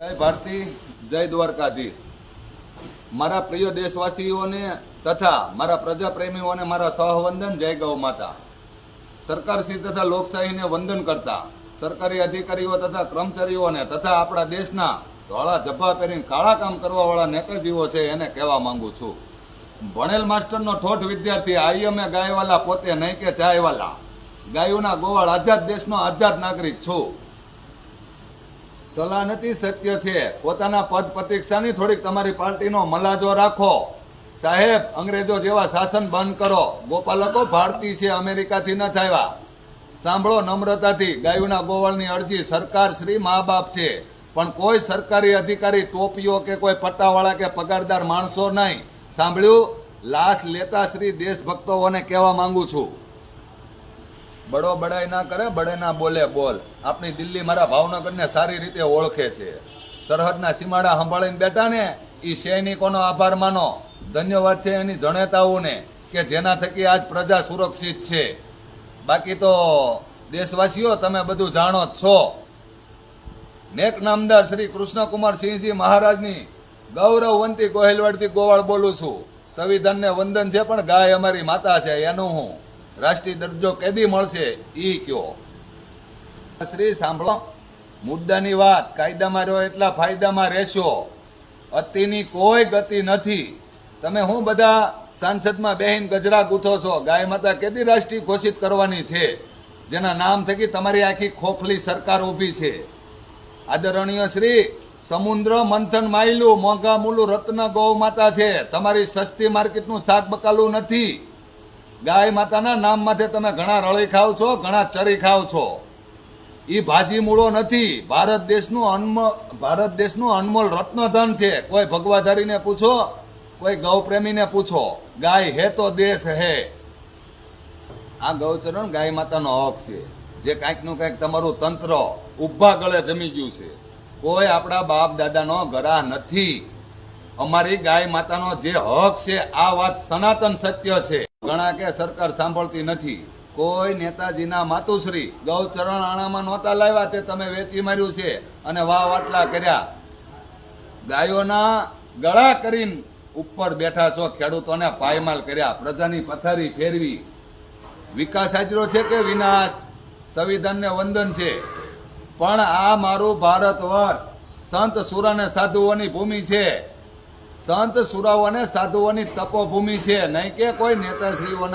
જય ભારતી, જય દ્વારકાધીશ. મારા પ્રિય દેશવાસીઓને તથા મારા પ્રજાપ્રેમીઓને મારા સહવંદન, જય ગૌ માતા. સરકારશ્રી તથા લોકશાહીને વંદન કરતા, સરકારી અધિકારીઓ તથા કર્મચારીઓને તથા આપણા દેશના ધોળા જભા પહેરીને કાળા કામ કરવાવાળા નેકરજીઓ છે એને કહેવા માંગુ છું. ભણેલ માસ્ટરનો ઠોઠ વિદ્યાર્થી આઈએમએ ગાયવાલા પોતે નહીં કે ચાયવાલા. ગાયોના ગોવાળ આઝાદ દેશનો આઝાદ નાગરિક છું. સલાહ નથી સત્ય છે. પોતાના પદ પ્રતિક્ષાની થોડીક તમારી પાર્ટીનો મલાજો રાખો. સાહેબ, અંગ્રેજો જેવા શાસન બંધ કરો. ગોપાલકો ભારતીય છે, અમેરિકાથી ન થયા. સાંભળો નમ્રતાથી, ગાયુના ગોવાળની અરજી સરકાર શ્રી મા બાપ છે. પણ કોઈ સરકારી અધિકારી ટોપીઓ કે કોઈ પટ્ટાવાળા કે પગારદાર માણસો નહીં. સાંભળ્યું? લાશ લેતા શ્રી દેશભક્તોને કહેવા માંગુ છું. બડો બડાઈ ના કરે, બડે ના બોલે, બોલ. આપણી દિલ્હી મારા ભાવનગરને સારી રીતે ઓળખે છે. સરહદના સીમાડા સંભાળીને બેઠા ને એ સૈનિકોનો આભાર માનો. ધન્યવાદ છે એની જણેતાઓને કે જેના થકી આજ પ્રજા સુરક્ષિત છે. બાકી તો દેશવાસીઓ, તમે બધું જાણો જ છો. નેક નામદાર શ્રી કૃષ્ણકુમાર સિંહજી મહારાજની ગૌરવવંતી ગોહિલવાડથી ગોવાળ બોલું છું. સંવિધાનને વંદન છે, પણ ગાય અમારી માતા છે, એનું હું. રાષ્ટ્રીય દરજ્જો કેદી મળશે એ કયો? શ્રી સાંભળો, મુદ્દાની વાત, કાયદામાં રહ્યો એટલા ફાયદામાં રહેશો. અતિની કોઈ ગતિ નથી. તમે હું બધા સાંસદમાં બેહીન ગજરા ગૂંથો છો, ગાય માતા કેદી રાષ્ટ્રીય ઘોષિત કરવાની છે? જેના નામ થકી તમારી આખી ખોખલી સરકાર ઊભી છે. આદરણીય શ્રી, સમુદ્ર મંથન માયલું મોંઘા મૂલું રત્ન ગૌ માતા છે. તમારી સસ્તી માર્કેટનું શાક બકાલું નથી. ગાય માતાના નામ માથે તમે ઘણા રળી ખાવ છો, ઘણા ચરી ખાવ છો. એ ભાજી મૂળો નથી. ભારત દેશનું અન્મ, ભારત દેશનું અનમોલ રત્નધન છે. કોઈ ભગવાધારીને પૂછો, કોઈ ગૌપ્રેમીને પૂછો, ગાય હે તો દેશ હે. આ ગૌચરણ ગાય માતાનો હક છે. જે કાંઈકનું કાંઈક તમારું તંત્ર ઊભા ગળે જમી ગયું છે. કોઈ આપણા બાપ દાદાનો ગરા નથી. અમારી ગાય માતાનો જે હક છે, આ વાત સનાતન સત્ય છે. ઘણા કે સરકાર સાંભળતી નથી. કોઈ નેતાજીના માતુશ્રી ગૌચરણ આણામાં નહોતા લાવ્યા તે તમે વેચી માર્યું છે અને વાહ વાટલા કર્યા. ગાયોના ગળા કરીને ઉપર બેઠા છો ખેડૂતોને પાયમાલ કર્યા. પ્રજાની પથારી ફેરવી. વિકાસ હાજરો છે કે વિનાશ? સંવિધાનને વંદન છે. પણ આ મારું ભારત વર્ષ. સંત સુર અને સાધુઓની ભૂમિ છે. સંત સુરાઓ અને સાધુઓની તપોભૂમિ છે. નહીં કે કોઈ નેતાશ્રીઓના